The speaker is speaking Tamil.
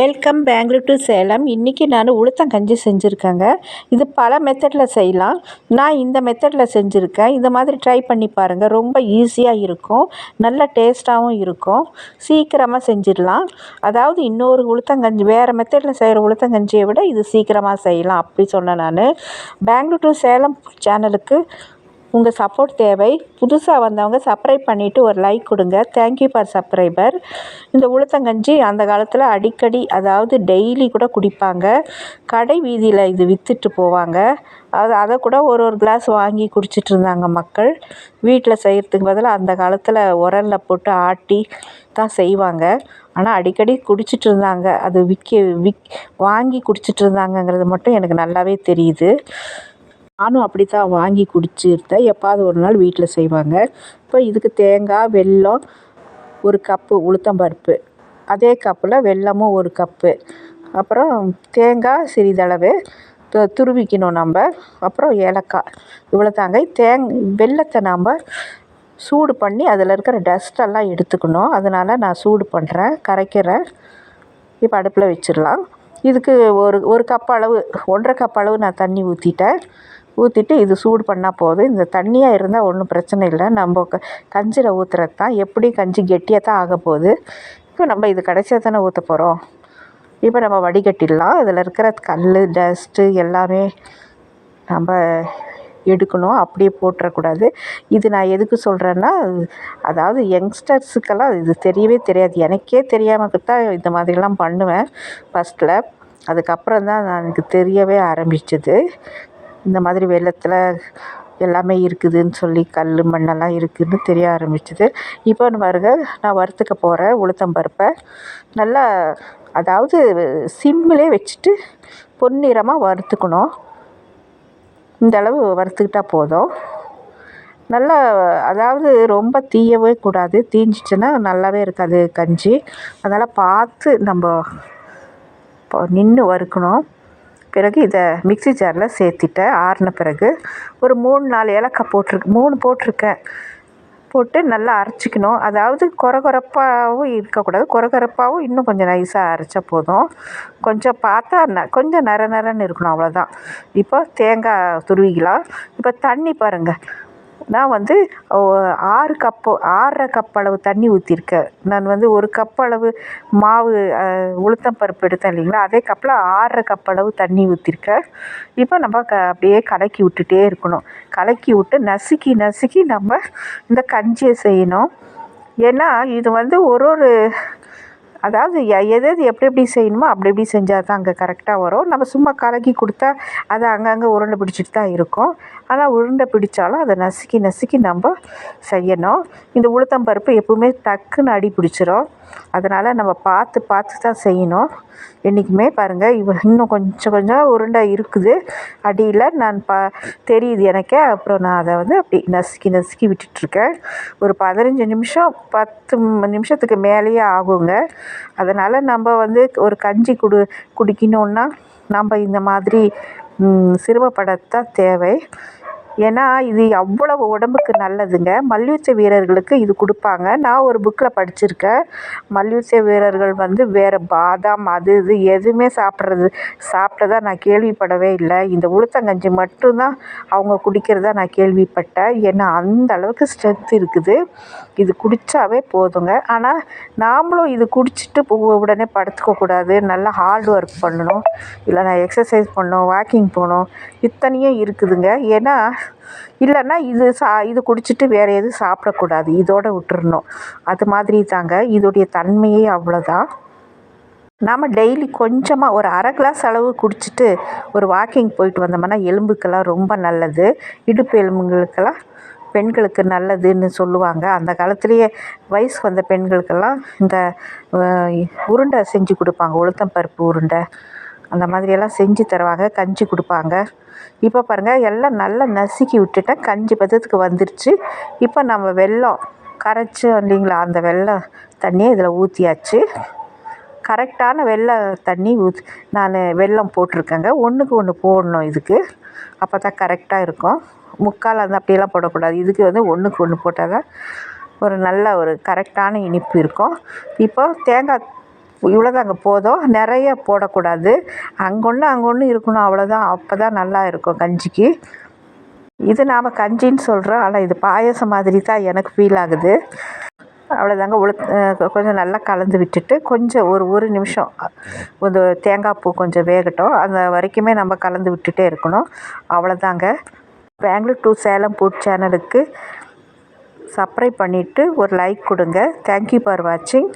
வெல்கம் பெங்களூர் டு சேலம் இன்றைக்கி நான் உளுத்தங்கஞ்சி செஞ்சுருக்கேங்க. இது பல மெத்தடில் செய்யலாம். நான் இந்த மெத்தடில் செஞ்சுருக்கேன். இந்த மாதிரி ட்ரை பண்ணி பாருங்கள் ரொம்ப ஈஸியாக இருக்கும். நல்ல டேஸ்ட்டாகவும் இருக்கும். சீக்கிரமாக செஞ்சிடலாம். அதாவது இன்னொரு உளுத்தங்கஞ்சி வேறு மெத்தடில் செய்கிற உளுத்தங்கஞ்சியை விட இது சீக்கிரமாக செய்யலாம். அப்படி சொன்னேன் நான். பெங்களூர் டு சேலம் சேனலுக்கு உங்கள் சப்போர்ட் தேவை. புதுசாக வந்தவங்க சப்ரைப் பண்ணிவிட்டு ஒரு லைக் கொடுங்க. தேங்க்யூ ஃபார் சப்ரைபர் இந்த உளுத்தங்கஞ்சி அந்த காலத்தில் அடிக்கடி அதாவது டெய்லி கூட குடிப்பாங்க. கடை வீதியில் இது விற்றுட்டு போவாங்க. அது அதை கூட ஒரு ஒரு கிளாஸ் வாங்கி குடிச்சிட்டு இருந்தாங்க மக்கள். வீட்டில் செய்கிறதுக்கு பதிலாக அந்த காலத்தில் உரலில் போட்டு ஆட்டி தான் செய்வாங்க. ஆனால் அடிக்கடி குடிச்சிட்டு இருந்தாங்க. அது விற்க விக் வாங்கி குடிச்சிட்டு இருந்தாங்கங்கிறது மட்டும் எனக்கு நல்லாவே தெரியுது. நானும் அப்படி தான் வாங்கி குடிச்சிருந்தேன். எப்பாவது ஒரு நாள் வீட்டில் செய்வாங்க. இப்போ இதுக்கு தேங்காய் வெல்லம் ஒரு கப்பு உளுத்தம்பருப்பு அதே கப்பில் வெல்லமும் ஒரு கப்பு. அப்புறம் தேங்காய் சிறிதளவு துருவிக்கணும் நம்ம. அப்புறம் ஏலக்காய். இவ்வளோ தாங்க தேங் வெல்லத்தை நாம் சூடு பண்ணி அதில் இருக்கிற டஸ்ட்டெல்லாம் எடுத்துக்கணும். அதனால் நான் சூடு பண்ணுறேன் கரைக்கிறேன். இப்போ அடுப்பில் வச்சிடலாம். இதுக்கு ஒரு ஒரு கப் அளவு ஒன்றரை கப் அளவு நான் தண்ணி ஊற்றிட்டேன் ஊற்றிட்டு இது சூடு பண்ணால் போதும். இந்த தண்ணியாக இருந்தால் ஒன்றும் பிரச்சனை இல்லை. நம்ம க கஞ்சியில் ஊற்றுறது தான் எப்படி கஞ்சி கெட்டியாக தான் ஆக போகுது. இப்போ நம்ம இது கடைசியாக தானே ஊற்ற போகிறோம் இப்போ நம்ம வடிகட்டிடலாம். அதில் இருக்கிற கல் டஸ்ட்டு எல்லாமே நம்ம எடுக்கணும். அப்படியே போட்டுறக்கூடாது. இது நான் எதுக்கு சொல்கிறேன்னா அதாவது யங்ஸ்டர்ஸுக்கெல்லாம் இது தெரியவே தெரியாது. எனக்கே தெரியாமல் தான் இந்த மாதிரிலாம் பண்ணுவேன். ஃபஸ்ட்டில் அதுக்கப்புறம் தான் எனக்கு தெரியவே ஆரம்பிச்சது. இந்த மாதிரி வெள்ளத்தில் எல்லாமே இருக்குதுன்னு சொல்லி கல் மண்ணெல்லாம் இருக்குதுன்னு தெரிய ஆரம்பிச்சது. இப்போ பாருங்க நான் வறுத்துக்க போகிறேன் உளுத்தம் பருப்பை நல்லா அதாவது சிம்மிலே வச்சுட்டு பொன்னிறமாக வறுத்துக்கணும். இந்த அளவு வறுத்துக்கிட்டால் போதும். நல்லா அதாவது ரொம்ப தீயவே கூடாது. தீஞ்சிச்சுன்னா நல்லாவே இருக்காது கஞ்சி. அதனால் பார்த்து நம்ம நின்று வறுக்கணும். பிறகு இதை மிக்ஸி ஜாரில் சேர்த்திட்டேன் ஆறின பிறகு ஒரு மூணு நாலு ஏலக்காய் போட்டிருக்கு மூணு போட்டிருக்கேன். போட்டு நல்லா அரைச்சிக்கணும். அதாவது குறகுறப்பாகவும் இருக்கக்கூடாது. குறகுறப்பாகவும் இன்னும் கொஞ்சம் நைஸாக அரைச்சா போதும். கொஞ்சம் பார்த்தா ந கொஞ்சம் நர நரன்னு இருக்கணும் அவ்வளோதான் இப்போ தேங்காய் துருவிக்கலாம். இப்போ தண்ணி பாருங்கள் நான் வந்து ஆறு கப்பு ஆறரை கப் அளவு தண்ணி ஊற்றிருக்கேன் நான் வந்து ஒரு கப் அளவு மாவு உளுத்தம் பருப்பு எடுத்தேன் இல்லைங்களா? அதே கப்பில் ஆறரை கப் அளவு தண்ணி ஊற்றிருக்கேன் இப்போ நம்ம க அப்படியே கலக்கி விட்டுட்டே இருக்கணும். கலக்கி விட்டு நசுக்கி நசுக்கி நம்ம இந்த கஞ்சியை செய்யணும். ஏன்னா இது வந்து ஒரு ஒரு அதாவது எது எது எப்படி எப்படி செய்யணுமோ அப்படி எப்படி செஞ்சால் தான் அங்கே கரெக்டாக வரும். நம்ம சும்மா கலக்கி கொடுத்தா அது அங்கங்கே உருண்டை பிடிச்சிட்டு தான் இருக்கும். ஆனால் உருண்டை பிடிச்சாலும் அதை நசுக்கி நசுக்கி நம்ம செய்யணும். இந்த உளுத்தம் பருப்பு எப்பவுமே டக்குன்னு அடி பிடிச்சிரும். அதனால் நம்ம பார்த்து பார்த்து தான் செய்யணும். என்றைக்குமே பாருங்கள் இவ இன்னும் கொஞ்சம் கொஞ்சம் உருண்டை இருக்குது. அடியில் நான் ப தெரியுது எனக்கே. அப்புறம் நான் அதை வந்து அப்படி நசுக்கி நசுக்கி விட்டுட்ருக்கேன் ஒரு பதினஞ்சு நிமிஷம் பத்து நிமிஷத்துக்கு மேலேயே ஆகுங்க. அதனால் நம்ம வந்து ஒரு கஞ்சி குடு குடிக்கணுன்னா நம்ம இந்த மாதிரி சிரமப்படத்தான் தேவை. ஏன்னா இது அவ்வளவு உடம்புக்கு நல்லதுங்க. மல்யுத்த வீரர்களுக்கு இது கொடுப்பாங்க. நான் ஒரு புக்கில் படிச்சிருக்கேன். மல்யுத்த வீரர்கள் வந்து வேறு பாதாம் அது இது எதுவுமே சாப்பிட்றது சாப்பிட்டதா நான் கேள்விப்படவே இல்லை. இந்த உளுத்தங்கஞ்சி மட்டும்தான் அவங்க குடிக்கிறதா நான் கேள்விப்பட்டேன். ஏன்னா அந்த அளவுக்கு ஸ்ட்ரென்த் இருக்குது. இது குடித்தாவே போதுங்க. ஆனால் நாமளும் இது குடிச்சிட்டு உடனே படுத்துக்கக்கூடாது நல்லா ஹார்ட் ஒர்க் பண்ணணும். இல்லை நான் எக்ஸசைஸ் பண்ணணும் வாக்கிங் போகணும். இத்தனையும் இருக்குதுங்க. ஏன்னா இல்லைன்னா இது சா இது குடிச்சிட்டு வேறு எதுவும் சாப்பிடக்கூடாது. இதோடு விட்டுறணும். அது மாதிரி தாங்க இதோடைய தன்மையே அவ்வளோதான் நாம் டெய்லி கொஞ்சமாக ஒரு அரை கிளாஸ் அளவு குடிச்சிட்டு ஒரு வாக்கிங் போயிட்டு வந்தோம்னா எலும்புக்கெல்லாம் ரொம்ப நல்லது. இடுப்பு எலும்புகளுக்கெல்லாம் பெண்களுக்கு நல்லதுன்னு சொல்லுவாங்க. அந்த காலத்துலேயே வயசு வந்த பெண்களுக்கெல்லாம் இந்த உருண்டை செஞ்சு கொடுப்பாங்க. உளுத்தம் பருப்பு உருண்டை. அந்த மாதிரியெல்லாம் செஞ்சு தருவாங்க கஞ்சி கொடுப்பாங்க. இப்போ பாருங்கள் எல்லாம் நல்லா நசுக்கி விட்டுட்டேன் கஞ்சி பதத்துக்கு வந்துருச்சு. இப்போ நம்ம வெல்லம் கரைச்சோம் இல்லைங்களா அந்த வெல்லம் தண்ணியை இதில் ஊற்றியாச்சு கரெக்டான வெள்ளை தண்ணி ஊத் நான் வெல்லம் போட்டிருக்கேங்க. ஒன்றுக்கு ஒன்று போடணும் இதுக்கு. அப்போ தான் கரெக்டாக இருக்கும். முக்கால் அந்த அப்படியெல்லாம் போடக்கூடாது. இதுக்கு வந்து ஒன்றுக்கு ஒன்று போட்டால் தான் ஒரு நல்ல ஒரு கரெக்டான இனிப்பு இருக்கும். இப்போ தேங்காய் இவ்வளோதாங்க போதும் நிறைய போடக்கூடாது. அங்கொன்று அங்கொன்று இருக்கணும் அவ்வளோதான் அப்போ தான் நல்லா இருக்கும் கஞ்சிக்கு. இது நாம் கஞ்சின்னு சொல்கிறோம் ஆனால் இது பாயசம் மாதிரி தான் எனக்கு ஃபீல் ஆகுது. அவ்வளோதாங்க உளுத் கொஞ்சம் நல்லா கலந்து விட்டுட்டு கொஞ்சம் ஒரு ஒரு நிமிஷம் ஒரு தேங்காய் பூ கொஞ்சம் வேகட்டும். அந்த வரைக்குமே நம்ம கலந்து விட்டுட்டே இருக்கணும். அவ்வளோதாங்க பெங்களூர் டு சேலம் ஃபுட் சேனலுக்கு சப்ஸ்கிரைப் பண்ணிவிட்டு ஒரு லைக் கொடுங்க. தேங்க்யூ ஃபார் வாட்சிங்